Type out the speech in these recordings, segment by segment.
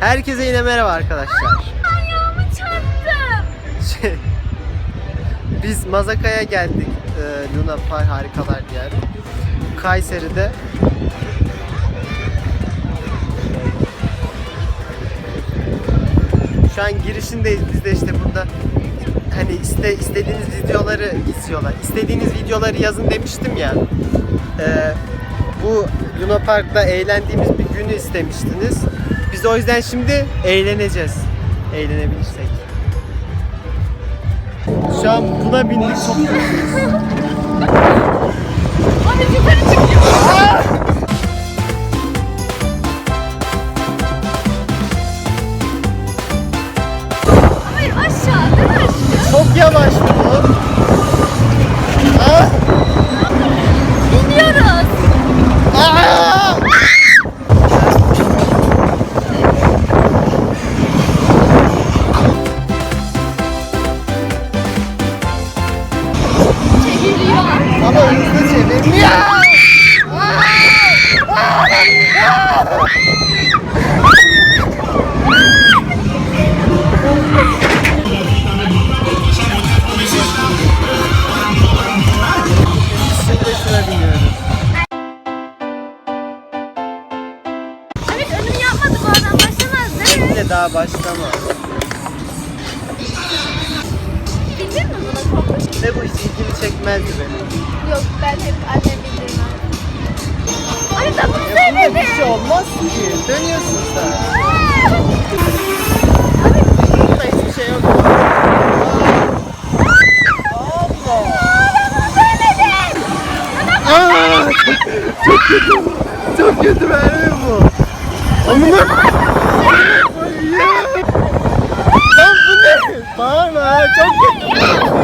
Herkese yine merhaba arkadaşlar. Ayağımı çarptım. Şey, biz Mazaka'ya geldik. Ee, Luna Park harikalar diyarı. Kayseri'de. Şu an girişindeyiz. Biz de işte burada hani iste, istediğiniz videoları izliyorlar. İstediğiniz videoları yazın demiştim ya. Ee, bu Luna Park'ta eğlendiğimiz bir günü istemiştiniz. Biz o yüzden şimdi eğleneceğiz. Eğlenebilirsek. Şu an buna bindik çok mutluyuz. Abi yukarı çıkıyor. Hayır aşağı değil mi aşkım? Çok yavaş daha başlama. Bildin mi buna korkunç? Ve bu hiç ilgimi çekmezdi benim. Yok ben hep annem bildirmem. Ay da bunu bunda bir şey sevmedim. olmaz ki. Dönüyorsun sen. Burada hiçbir şey yok. Allah. Aa, çok kötü. Çok kötü Merve bu. Amına. Lan bu ne? Bağırma çok kötü.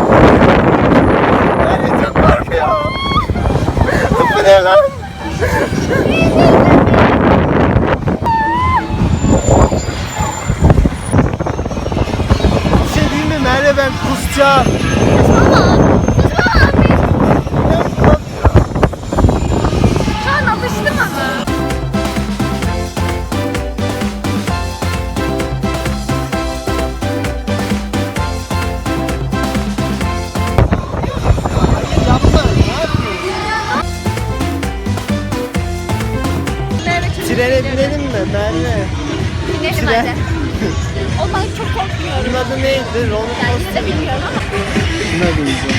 Merve çok korkuyor. bu ne lan? Bir şey diyeyim mi Merve ben kusacağım. Şu binelim mi Merve? Binelim hadi. Ondan çok korkmuyorum. Bunun adı neydi? Roller coaster de mı? bilmiyorum ama. Buna bineceğim.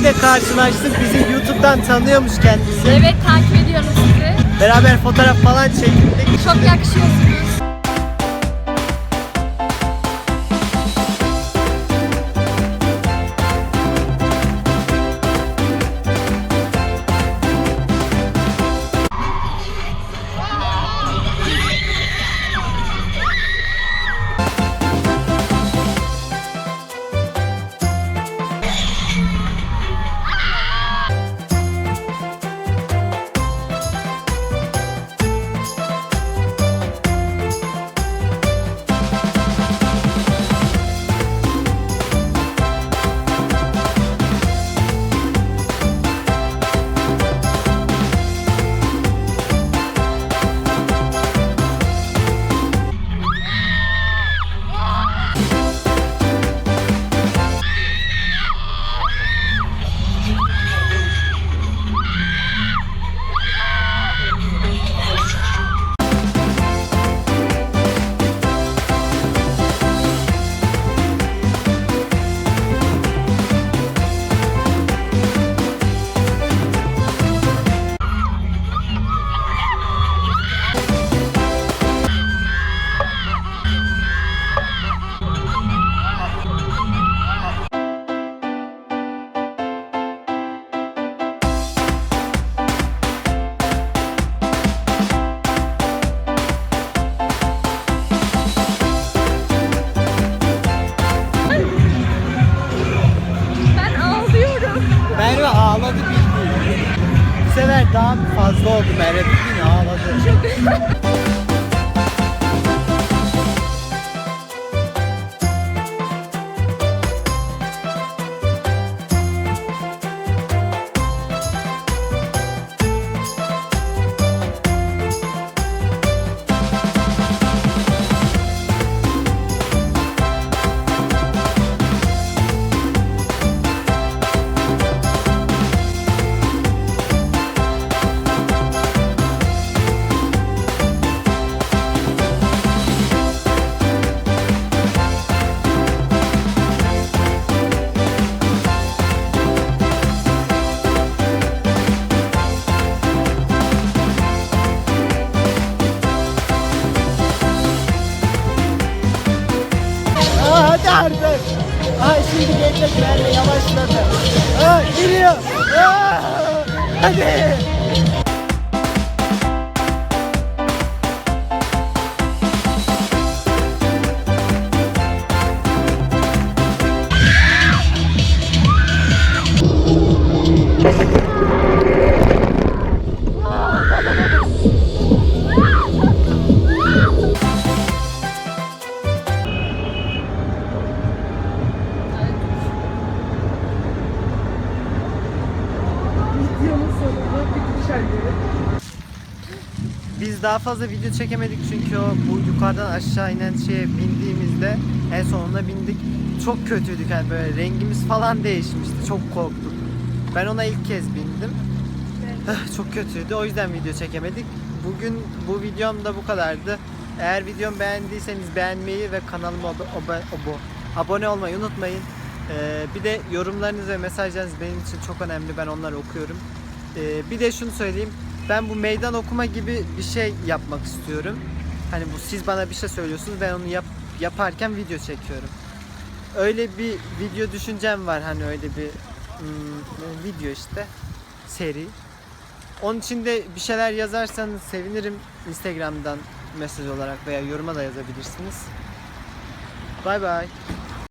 Zeynep'le karşılaştık. Bizi YouTube'dan tanıyormuş kendisi. Evet takip ediyorum sizi. Beraber fotoğraf falan çekildik. Çok yakışıyorsunuz. Daha fazla oldu Merve yine ağladı. Aa, artık. Aa, şimdi gelecek Merve yavaşladı. Aa, geliyor. Aa, hadi. Biz daha fazla video çekemedik çünkü o bu yukarıdan aşağı inen şeye bindiğimizde en sonunda bindik. Çok kötüydük yani böyle rengimiz falan değişmişti. Çok korktuk. Ben ona ilk kez bindim. Eh, Çok kötüydü. O yüzden video çekemedik. Bugün bu videom da bu kadardı. Eğer videomu beğendiyseniz beğenmeyi ve kanalıma ab- ab- abo- abone olmayı unutmayın. Ee, bir de yorumlarınız ve mesajlarınız benim için çok önemli. Ben onları okuyorum. Ee, bir de şunu söyleyeyim. Ben bu meydan okuma gibi bir şey yapmak istiyorum. Hani bu siz bana bir şey söylüyorsunuz ben onu yap, yaparken video çekiyorum. Öyle bir video düşüncem var hani öyle bir hmm, video işte seri. Onun için de bir şeyler yazarsanız sevinirim. Instagram'dan mesaj olarak veya yoruma da yazabilirsiniz. Bay bay.